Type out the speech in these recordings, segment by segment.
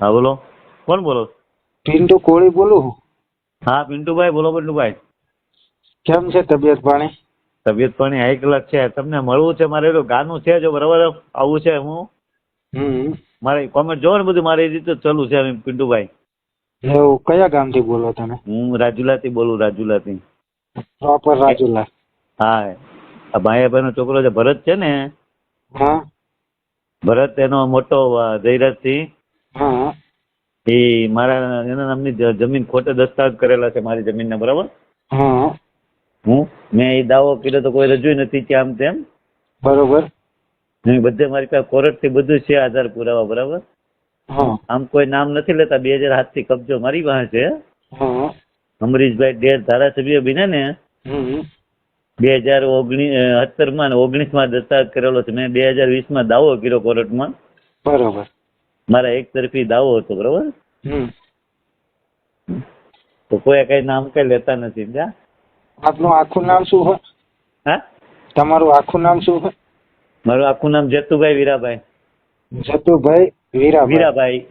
હા બોલો. કોણ બોલો? પિન્ટુ કોળી બોલું હા? પિન્ટુભાઈ બોલો પિન્ટુભાઈ. કેમ છે તબિયત પાણી? તબિયત પાણી એક ક્લાસ છે. તમને મળવું છે મારે? ગાનું છે જો બરાબર આવું છે હું. મારે કોમેન્ટ જોવો ને બધું મારી રીતે ચાલુ છે પિન્ટુભાઈ. એવું કયા ગામથી બોલો તમે? હું રાજુલાથી બોલું રાજુલાથી. પ્રોપર રાજુલા. હા આ ભાઈ નો છોકરો છે ભરત છે ને? હા. ભરત એનો મોટો જયરાજથી. હા એ મારા એના નામની જમીન ખોટે દસ્તાવેજ કરેલા છે મારી જમીનના બરાબર? હું. મેં એ દાવો કર્યો તો કોઈ રજૂ નથી કે આમ તેમ. બરોબર. બધે મારી પાસે કોર્ટથી બધું છે આધાર પુરાવા બરાબર? આમ કોઈ નામ નથી લેતા બે હજારથી કબજો મારી પાસે છે. અમરીશભાઈ ડેર ધારાસભ્ય બીને ને બે હજાર ઓગણીસ સત્તરમાં ઓગણીસમાં દસ્તાવેજ કરેલો છે. મેં બે હજાર વીસમાં દાવો કર્યો કોર્ટમાં. બરોબર. મારા એક તરફી દાવો હતો બરોબર? તો કોઈ કઈ નામ કઈ લેતા નથી ત્યાં આપનું આખું નામ શું હોય? હા? તમારું આખું નામ શું હોય? મારું આખું નામ જેતુભાઈ વીરાભાઈ. જતુભાઈ વીરાભાઈ. વીરાભાઈ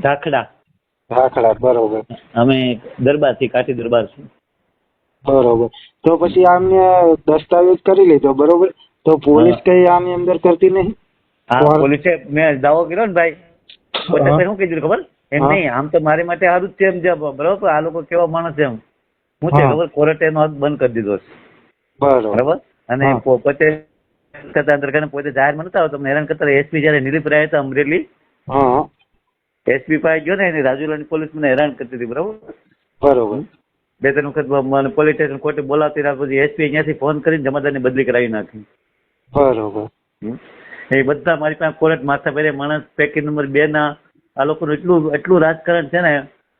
ધાખડા. ધાખડા બરોબર. અમે દરબારથી કાઠી દરબાર છું બરોબર. તો પછી આમને દસ્તાવેજ કરી લીધો બરોબર? તો પોલીસ. કઈ આમની અંદર કરતી નહીં? હા પોલીસે મેં દાવો કર્યો ને ભાઈ. પછી શું કીધું ખબર? એમ નહીં આમ તો મારી માટે સારું જ છે એમ છે બરોબર? આ લોકો કેવા માણસ છે એમ. હું છે ખબર? કોર્ટે એનો બંધ કરી દીધો છે. બરોબર. અને પોતે કરતા અંદર પોતે જાહેરમાં નતા તમને હેરાન કરતા એસપી જયારે નિલીપ રહ્યા હતા અમરેલી એસપી પાસે ગયો ને એની રાજુલાની પોલીસ મને હેરાન કરતી હતી બરોબર? બરોબર. બે ત્રણ વખત મને પોલીસ સ્ટેશન કોર્ટે બોલાવતી રાખો પછી એસપી અહીંયાથી ફોન કરીને જમાદારની બદલી કરાવી નાખી. બરોબર. એ બધા મારી પાસે કોર્ટ માથા પહેરે માણસ પેકેજ નંબર બે ના આ લોકોનું એટલું એટલું રાજકારણ છે ને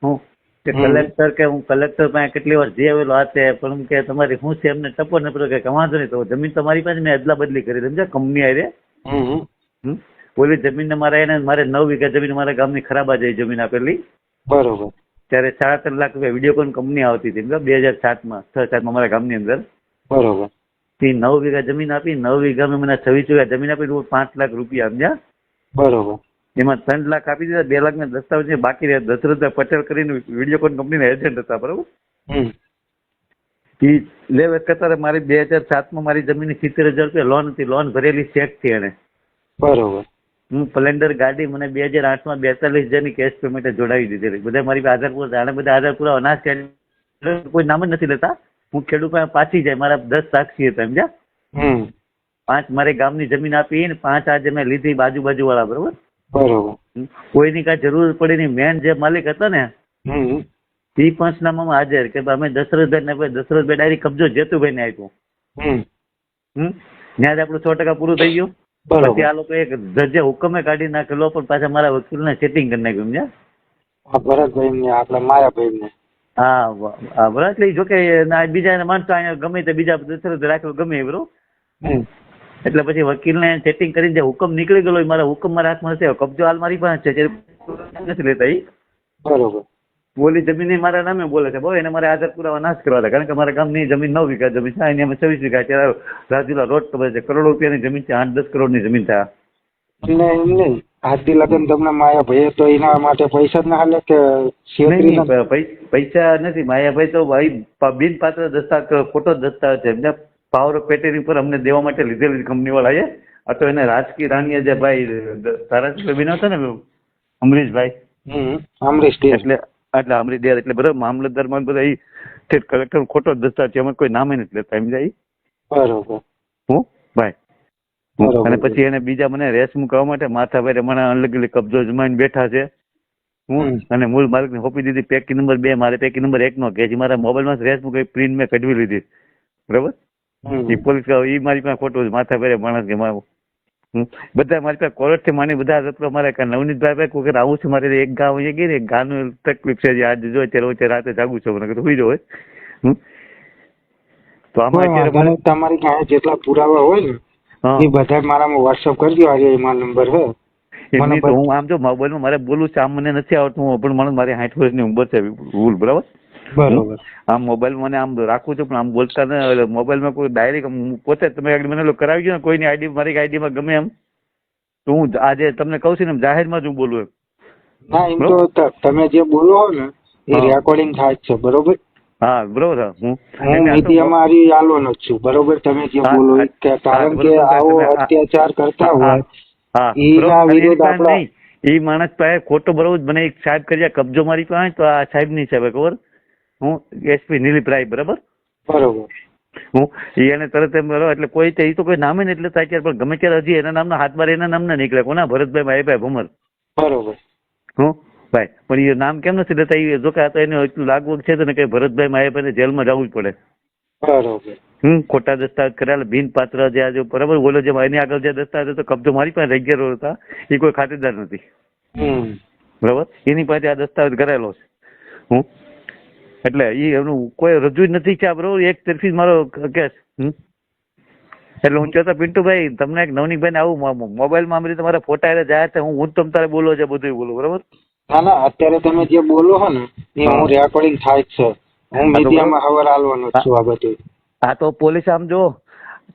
હું કે કલેક્ટર કે હું કલેક્ટર પાસે કેટલી વાર જે આવેલો આ તે પણ કે તમારી શું છે એમને ટપો ને પેલો કે વાંધો નહીં તો જમીન તમારી મારી પાસે મેં અદલા બદલી કરી સમજ્યા? કંપની આરે હમ જમીન ઓલી જમીનને મારે એને મારે નવ વીઘા જમીન મારા ગામની ખરાબ જઈ જમીન આપેલી. બરોબર. ત્યારે સાડા ત્રણ લાખ રૂપિયા વિડીયોકોન કંપની આવતી હતી બે હજાર સાતમાં છ સાતમાં મારા ગામની અંદર. બરોબર. તે નવ વીઘા જમીન આપી નવ વીઘામાં મને છવ્વીસ વીઘા જમીન આપી પાંચ લાખ રૂપિયા સમજ્યા. બરોબર. એમાં ત્રણ લાખ આપી દીધા બે લાખ ના દસ્તાવેજ બાકી રહ્યા દશરથ પટેલ કરીને વિડીયોકોન કંપનીના એજન્ટ હતા બરોબર? એ લે કરતા મારી બે હજાર સાતમાં મારી જમીનની સિત્તેર હજાર રૂપિયા લોન હતી લોન ભરેલી ચેકથી એને બરોબર. હું સ્પ્લેન્ડર ગાડી મને બે હજાર આઠમાં બેતાલીસ હજારની કેશ પેમેન્ટ જોડાવી દીધેલી. બધા મારી આધાર પૂરા આને બધા આધાર પૂરા અનાજ કોઈ નામ જ નથી લેતા. હું ખેડૂત પાછી જાય મારા દસ સાક્ષી હતા સમજ્યા? પાંચ મારે ગામની જમીન આપી ને પાંચ આજે મેં લીધી બાજુ બાજુ વાળા બરોબર. કોઈની કાંઈ જરૂર પડી નહીં. મેન જે માલિક હતા ને એ પંચનામામાં હાજર કે ભાઈ અમે દશરથભાઈ ને ભાઈ દશરથભાઈ ડાયરી કબજો જેતુભાઈ ને આપ્યો. હમ. હમ. ત્યાં જ આપણું સો ટકા પૂરું થઈ ગયું. પછી આ લોકો એક જજે હુકમે કાઢી નાખેલો પણ પાછા મારા વકીલને સેટિંગ કરી નાખ્યું સમજ્યા? આ ભરતભાઈ ને આપડે માયાભાઈ ને હા વ્રત લઈ જોકે ના બીજા માણસો અહીંયા ગમે તે બીજા દશરથ રાખેલો ગમે એ બરોબર? એટલે પછી વકીલને સેટિંગ કરીને જે હુકમ નીકળી ગયેલો એ મારા હુકમ મારા હાથમાં હશે કબજો હાલ મારી પાસે છે નથી લેતા એ બરોબર. બોલી જમીન મારા નામે બોલે છે બહુ એને મારે આધાર પુરાવા નાશ કરવા કારણ કે મારા ગામની જમીન નવ વીઘા જમીન છે એની અમે છવ્વીસ વીઘા છે રાજુલા રોડ ખબર છે કરોડો રૂપિયાની જમીન છે આઠ દસ કરોડની જમીન થાય આજથી લગન તમને માયાભાઈએ તો એના માટે પૈસા જ ના હાલે કે પૈસા નથી માયાભાઈ તો ભાઈ બિન પાત્ર દસ્તાવેજ ખોટો દસ્તાવેજ છે. એમને પાવર ઓફ પેટેની ઉપર અમને દેવા માટે લીધેલી કંપની વાળાએ આ તો એને રાજકીય રાણીએ જે ભાઈ ધારાસભ્ય બન્યો હતો ને અમરીશભાઈ. અમરીશ એટલે એટલે અમરીશ દેર એટલે બરાબર મામલતદારમાં બધા એ કલેક્ટર ખોટો દસ્તાવેજ છે. એમાં કોઈ નામે નથી લેતા એમ જાય બરોબર. હું ભાઈ. અને પછી એને બીજા મને રેસ મૂકવા માટે માથા ભાઈ મને અલગ અલગ કબજો જમાઈને બેઠા છે. હું. અને મૂળ માલિકને હોપી દીધી પેકી નંબર બે મારે પેકી નંબર એક નો કે જે મારા મોબાઈલમાં રેસ મૂકી પ્રિન્ટ મેં કઢવી લીધી. બરાબર? એ પોલીસ એ મારી પાસે ખોટું માથા ભાઈ માણસ કે બધા મારી પાસે કોલેજથી માની બધા રત્નો મારે કે નવનીતભાઈ ભાઈ કોઈ આવું છું મારે એક ગામ અહીંયા ગઈ ને એક ગાનું તકલીફ છે આજે જો અત્યારે વચ્ચે રાતે જાગું છું. મને કીધું સુઈ તો આમાં અત્યારે. તમારી પાસે જેટલા પુરાવા હોય ને એ બધા મારામાં વોટ્સઅપ કરજો આજે એમાં નંબર હે એમની તો હું આમ જો મોબાઈલમાં મારે બોલું છે આમ મને નથી આવડતું હું પણ મને મારી સાઠ વર્ષની ઉંમર છે ભૂલ બરાબર? બરોબર. આમ મોબાઈલ મને આમ રાખું છું પણ આમ બોલતા ને એટલે મોબાઈલમાં કોઈ ડાયરેક્ટ પોતે તમે આગળ મને કરાવી ગયો ને કોઈની આઈડી મારી આઈડીમાં ગમે એમ. તો હું આજે તમને કહું છું ને જાહેર જાહેરમાં જ હું બોલું એમ. ના એમ તો તમે જે બોલો હો ને એ રેકોર્ડિંગ થાય છે બરોબર? હા બરોબર. હું નીતિ અમારી આ તો- મીડિયામાં હારી આલવાનો જ છું. બરોબર તમે જે બોલો કે કારણ કે આવો અત્યાચાર કરતા હોય. અને વિરુદ્ધ આપણા- નહીં. ઈ માણસ પાસે ખોટો બરોબર મને એક સાહેબ કરી કબજો મારી પાસે તો આ સાહેબની સાહેબ ખબર? હું એસપી નિલીપ રાય બરાબર? બરોબર. હું ઈ એને તરત એમ બરોબર એટલે કોઈ તો ઈ તો કોઈ નામે ને એટલે થાય ત્યારે પણ ગમે ત્યારે હજી એના નામના હાથ બાર એના નામના નીકળે. કોના? ભરતભાઈ ભાઈ ભમર. બરોબર. હું ભાઈ પણ એ નામ કેમ નથી લેતા? એ જો કે આ તો એને એટલું લાગવગ છે ને કે ભરતભાઈ માયાભાઈ જેલમાં જવું જ પડે. બરોબર. હમ ખોટા દસ્તાવેજ કરેલા બિન પાત્ર જે આજે બરાબર બોલો જે એની આગળ જે દસ્તાવેજ હતો કબજો મારી પાસે રહી ગયેલો હતા એ કોઈ ખાતેદાર નથી. બરાબર? એની પાસે આ દસ્તાવેજ કરેલો છે. હું એટલે એ એનું કોઈ રજૂ જ નથી કે આ બરોબર? એક તરફી જ મારો કેસ હમ. એટલે હું કહેતો પિન્ટુભાઈ તમને એક નવનીકભાઈ આવું મો- મોબાઈલમાં આમ રીતે તમારા ફોટા એટલે જાય હું જ તમ તારે બોલો છે બધું બોલો બરાબર? ના ના અત્યારે તમે જે બોલો છો ને એ હું. રેકોર્ડિંગ થાય છે. હું મીડિયામાં ખબર આલવાનો છું આ બધું. હા તો પોલીસ આમ જો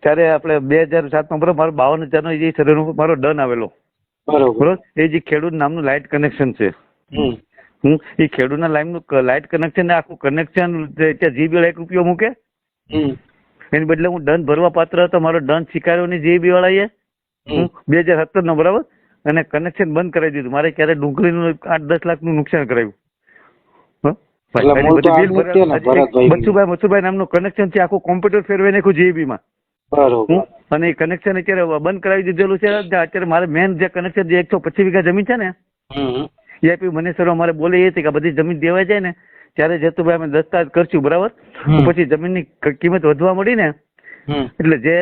ત્યારે આપણે બે હજાર સાતમાં બરોબર મારો બાવન હજારનો જે ઉપર મારો ડન આવેલો. બરોબર. એ જે ખેડૂત નામનું લાઇટ કનેક્શન છે. હું એ ખેડૂતના લાઈનનું લાઇટ કનેક્શન આખું કનેક્શન ત્યાં જીબી એક રૂપિયો મૂકે. હમ. એની બદલે હું દંડ ભરવા પાત્ર હતો મારો દંડ સ્વીકાર્યો નહીં જીબી વાળાએ. બે હજાર સત્તર નો બરાબર? અને કનેક્શન બંધ કરાવી દીધું. મારે ક્યારે ડુંગળીનું આઠ દસ લાખનું નુકસાન કરાવ્યું ભાઈ, છે. મથુભાઈ મથુભાઈ નામનું કનેક્શન છે આખું કોમ્પ્યુટર ફેરવે નાખ્યું જીબી માં. અને એ કનેક્શન અત્યારે બંધ કરાવી દીધેલું છે અત્યારે મારે મેન જે કનેક્શન જે એકસો પચીસ વીઘા જમીન છે ને એ આપી મને સર અમારે બોલે એ હતી કે બધી જમીન દેવાઈ જાય ને ત્યારે જેતુભાઈ અમે દસ્તાવેજ કરશું બરાબર? પછી જમીનની કિંમત વધવા મળી ને એટલે જે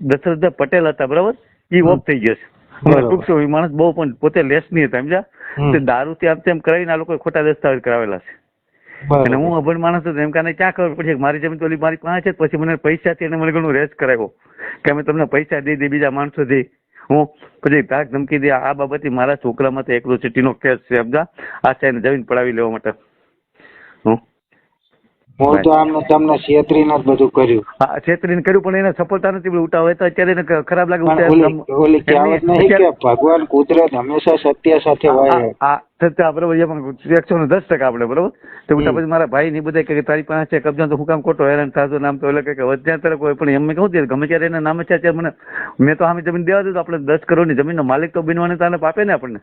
દશરથ પટેલ હતા બરાબર? એ ઓફ થઈ ગયો બરાબર. સમય માણસ બહુ પણ પોતે લેસ નહીં હતા સમજ્યા? તે દારૂ થી આમ તેમ કરાવીને આ લોકો ખોટા દસ્તાવેજ કરાવેલા છે. અને હું અભણ માણસ હતો એમ કાને ક્યાં ખબર પડશે મારી જમીન ઓલી મારી પાસે છે પછી મને પૈસાથી એને મને ઘણું રેસ કરાવ્યો. કે અમે તમને પૈસા દઈ દે બીજા માણસો થી. હું પછી ધાક ધમકી દે આ બાબતે મારા છોકરામાં તો નો કેસ છે સમજા આ સાહેબ જમીન પડાવી લેવા માટે. હું હું તો આમને તમને છેતરીને જ બધું કર્યું. હા છેતરીને કર્યું પણ એને સફળતા નથી મળી. ઉઠાવ તો અત્યારે એને ખરાબ લાગે પણ ઓલી ઓલી કહેવત નહીં. કે ભગવાન કુદરત હંમેશા સત્ય સાથે હોય. આ- આ સત્ય આ બરોબર એમાં એકસો ને દસ ટકા આપણે બરોબર? તો ઉઠા પછી મારા ભાઈ ની બધા કે તારી પાસે છે કબજા તો હું કામ ખોટો હેરાન થાતો નામ તો એટલે કે વધ્યા ત્યારે કોઈ પણ એમ મેં કહું ગમે ત્યારે એના નામે છે ત્યારે મને મેં તો સામે જમીન દેવા દીધું આપણે દસ કરોડની જમીનનો માલિક તો બનવાની તાને પાપે ને આપણને.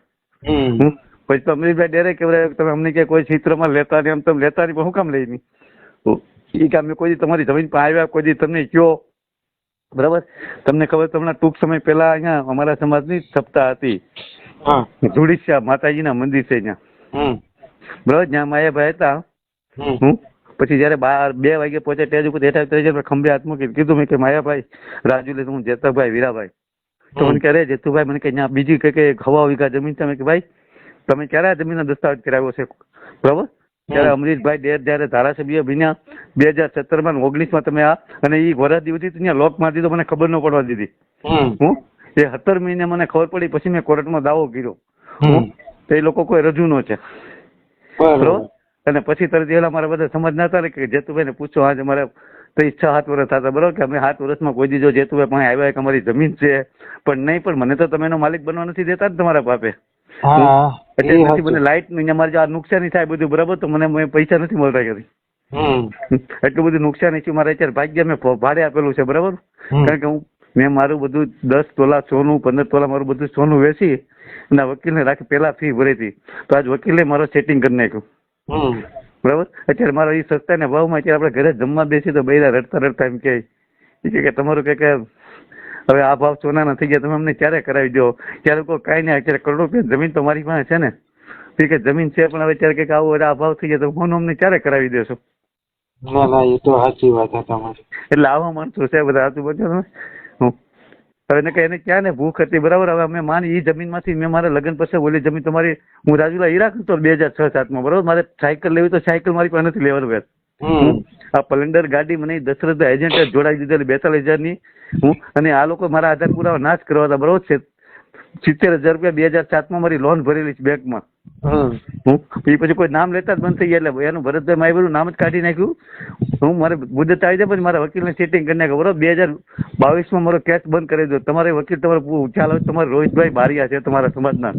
પછી તો અમરીશભાઈ ડેરે કે તમે અમને કે કોઈ ચિત્રમાં લેતા નહીં એમ તમે લેતા નહીં પણ હું કામ લઈ નહીં? એ કે અમે કોઈ તમારી જમીન પર આવ્યા કોઈ તમને કયો. બરાબર? તમને ખબર તમને ટૂંક સમય પહેલા અહીંયા અમારા સમાજની સપ્તાહ હતી. હા. માતાજીના મંદિર છે ત્યાં. બરાબર? જ્યાં માયાભાઈ હતા. હું પછી જયારે બાર બે વાગે પહોંચે ત્યાં જ બેઠા ત્યારે જયારે ખંભે હાથ મૂકી કીધું મેં કે માયાભાઈ રાજુ લે હું જેતભાઈ વીરાભાઈ. તો મને કહે જેતુભાઈ મને કે ત્યાં બીજી કઈ કઈ હવા વીઘા જમીન છે? મેં કે ભાઈ તમે ક્યારે આ જમીનનો દસ્તાવેજ કરાવ્યો છે? બરાબર? ત્યારે અમરીશભાઈ ડેર જયારે ધારાસભ્ય બન્યા બે હજાર સત્તરમાં ઓગણીસમાં તમે આ અને એ વરદી હતી ત્યાં લોક મારી દીધો મને ખબર ન પડવા દીધી. હું? એ સત્તર મહિને મને ખબર પડી પછી મેં કોર્ટમાં દાવો કર્યો. તો એ લોકો કોઈ રજૂ નો છે. અને પછી તરત એલા મારા બધા સમજ ના હતા કે જેતુભાઈને પૂછો આજે મારે તો ઈચ્છા સાત વર્ષ થતા બરોબર? કે અમે સાત વર્ષમાં કોઈ દીધો જેતુભાઈ પાસે આવ્યા કે અમારી જમીન છે? પણ નહીં પણ મને તો તમે એનો માલિક બનવા નથી દેતા ને તમારા બાપે હા એટલે એ મને લાઇટની અમારે આ નુકસાની થાય બધું બરાબર? તો મને મને પૈસા નથી મળતા કરી એટલું બધું નુકસાની છે. મારે અત્યારે ભાગ્ય મેં ભાડે આપેલું છે બરાબર? કારણ કે હું મેં મારું બધું દસ તોલા સોનું પંદર તોલા મારું બધું સોનું વેચી અને વકીલ વકીલને રાખી પેલા ફી ભરી હતી. તો આજ વકીલે મારો સેટિંગ કરી નાખ્યું. બરાબર? અત્યારે મારો એ સસ્તાના ભાવમાં અત્યારે આપણે ઘરે જમવા બેસી તો બૈરા રડતા રડતા એમ કહે કે તમારું કે કે હવે આ ભાવ સોનાના થઈ ગયા તમે અમને ક્યારે કરાવી દો? ત્યારે કોઈ કાંઈ નહીં અત્યારે કરોડો રૂપિયા જમીન તો મારી પાસે છે ને. કે જમીન છે પણ હવે અત્યારે કંઈક આવું આ ભાવ થઈ ગયા તો ફોન અમને ક્યારે કરાવી દેશો? ના ના એ તો સાચી વાત છે તમારી. એટલે આવા માણસો છે બધા આજુબાજુ તમે હું. હવે એને કઈ એને ક્યાં ને ભૂખ હતી બરાબર? હવે અમે માની એ જમીનમાંથી મેં મારા લગ્ન પછી ઓલી જમીન તમારી હું રાજુલા હીરા કરતો બે હજાર છ સાતમાં બરાબર? મારે સાયકલ લેવી તો સાયકલ મારી પાસે નથી લેવાનું વ્યાજ આ પલેન્ડર ગાડી મને દશરથ એજન્ટ જોડાઈ દીધેલી બેતાલીસ હજારની. હું અને આ લોકો મારા આધાર પુરાવા નાશ કરવા હતા બરોબર છે? સિત્તેર હજાર રૂપિયા બે હજાર સાતમાં મારી લોન ભરેલી છે બેંકમાં. માં હું એ પછી કોઈ નામ લેતા જ બંધ થઈ ગયા એટલે એનું ભરતભાઈ માય બધું નામ જ કાઢી નાખ્યું. હું મારે મુદત આવી જાય પછી મારા વકીલને સેટિંગ કરી નાખ્યું બરોબર? બે હજાર બાવીસમાં મારો કેસ બંધ કરી દો તમારે વકીલ તમારે તો તમારે રોહિતભાઈ બારિયા છે તમારા સમાજના.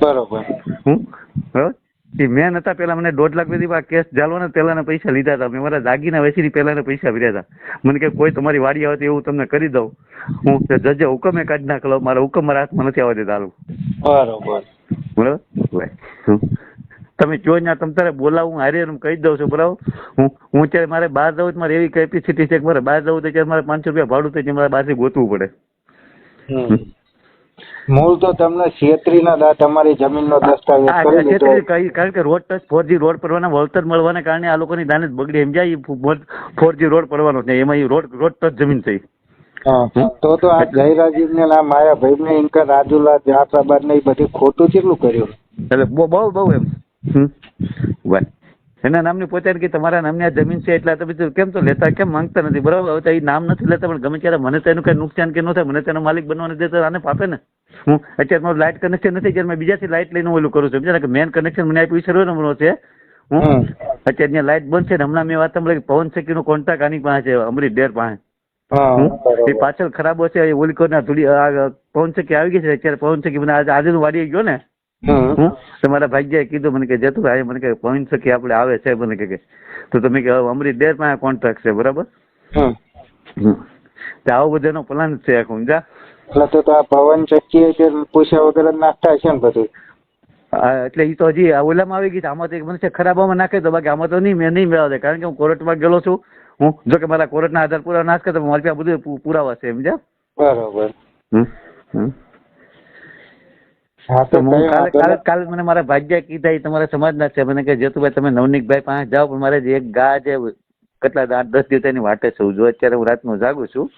બરોબર. હું બરાબર? એ હતા પેલા મને દોઢ લાખ સુધી કેસ કેસ ને પેલાના પૈસા લીધા હતા. મેં મારા દાગીના વેચીને પેલાના પૈસા ભર્યા હતા. મને કે કોઈ તમારી વાડી આવે તો એવું તમને કરી દઉં. હું જજે હુકમે કાઢી નાખલો મારા હુકમ મારા હાથમાં નથી આવવા દેતા બરોબર. બરોબર તમે જો ત્યાં તમ તારે બોલાવું હારે એમ કહી દઉં છું બરાબર? હું હું ત્યારે મારે બહાર જવું મારે એવી કેપેસિટી છે કે મારે બહાર જવું તો મારે પાંચસો રૂપિયા ભાડું થાય છે મારે બહારથી ગોતવું પડે. મૂળ તો તમને છેતરીના દા તમારી જમીનનો દસ્તાવેજ કરી લીધો. કારણ કે road touch four G road પડવાના વળતર મળવાના કારણે આ લોકોની દાને બગડી. એમ જાય ફોર જી રોડ પડવાનો છે એમાં એ રોડ રોડ ટચ જમીન થઈ તો તો આ જયરાજીવ ને આ માયાભાઈ ને ઇન્કર રાજુલા જાફરાબાદ ને એ બધી ખોટું કેટલું કર્યું? એટલે બહુ બહુ એમ. હમ. એના નામની પોતે કે તમારા નામની આ જમીન છે એટલે તમે કેમ તો લેતા કેમ માંગતા નથી? બરાબર હવે તો એ નામ નથી લેતા પણ ગમે ત્યારે મને તો એનું કઈ નુકસાન કે ન થાય મને તેનો માલિક બનવાની દેતો આને પાપે ને? હું અત્યારે મારું લાઇટ કનેક્શન નથી જ્યારે મેં બીજાથી લાઇટ લઈને ઓલું કરું છું. સમજ્યા કે મેન કનેક્શન મને આપ્યું સર્વે નંબરનો છે? હું. અત્યારે ત્યાં લાઇટ બંધ છે ને હમણાં મેં વાત સાંભળી પવન પવન શેકીનો કોન્ટ્રાક્ટ આની પાસે છે અમરી ડેર પાસે. એ પાછળ ખરાબ હશે ઓલી કોના થોડી પવન શેકી આવી ગઈ છે અત્યારે પવન શેકી મને આજે વાડી ગયો ને મારા ભાગ્યએ કીધું મને કે જતું ભાઈ મને કે પવન શેકી આપણે આવે છે. મને કે. તો તમે કે અમરી દેર પાસે કોન્ટ્રાક્ટ છે. બરાબર. તો આવો બધાનો પ્લાન છે આખું સમજા એટલે તો તો આ પવન ચક્કી કે પૂછ્યા વગર નાખતા છે ને બધું એટલે એ તો હજી આ ઓલામાં આવી ગઈ આમાં તો એક મને છે ખરાબામાં નાખે તો બાકી આમાં તો નહીં મેં નહીં મેળવે કારણ કે હું કોર્ટમાં ગયેલો છું. હું જો કે મારા કોર્ટના આધાર પુરાવા નાશ કરતો મારી પાસે બધું પુરાવા છે સમજ્યા? બરાબર. હમ. હમ. તો તો હું કાલે કાલે કાલે મને મારા ભાગ્ય કીધા એ તમારા સમાજના છે. મને કે જેતુભાઈ તમે નવનીકભાઈ પાસે જાઓ પણ મારે જે એક ગા છે કેટલા આઠ દસ દિવસની વાટે છું. જો અત્યારે હું રાતનું જાગું છું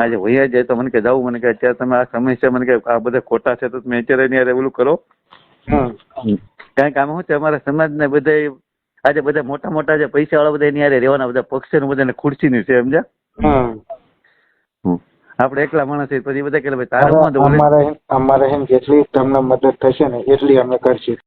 આજે વૈયા જાય તો મને કે જાવું મને કે અત્યારે તમે આ સમસ્યા મને કે આ બધા ખોટા છે તો તમે અત્યારે એની હારે ઓલું કરો. કારણ કે આમાં શું છે? અમારા સમાજને બધા આજે બધા મોટા મોટા જે પૈસા વાળા બધા એની હારે રહેવાના બધા પક્ષ ને બધાને ખુરશીની છે સમજ્યા. આપણે એકલા માણસ છીએ પછી બધા કે ભાઈ તારે અમારે અમારે એમ જેટલી તમને મદદ થશે ને એટલી અમે કરશું.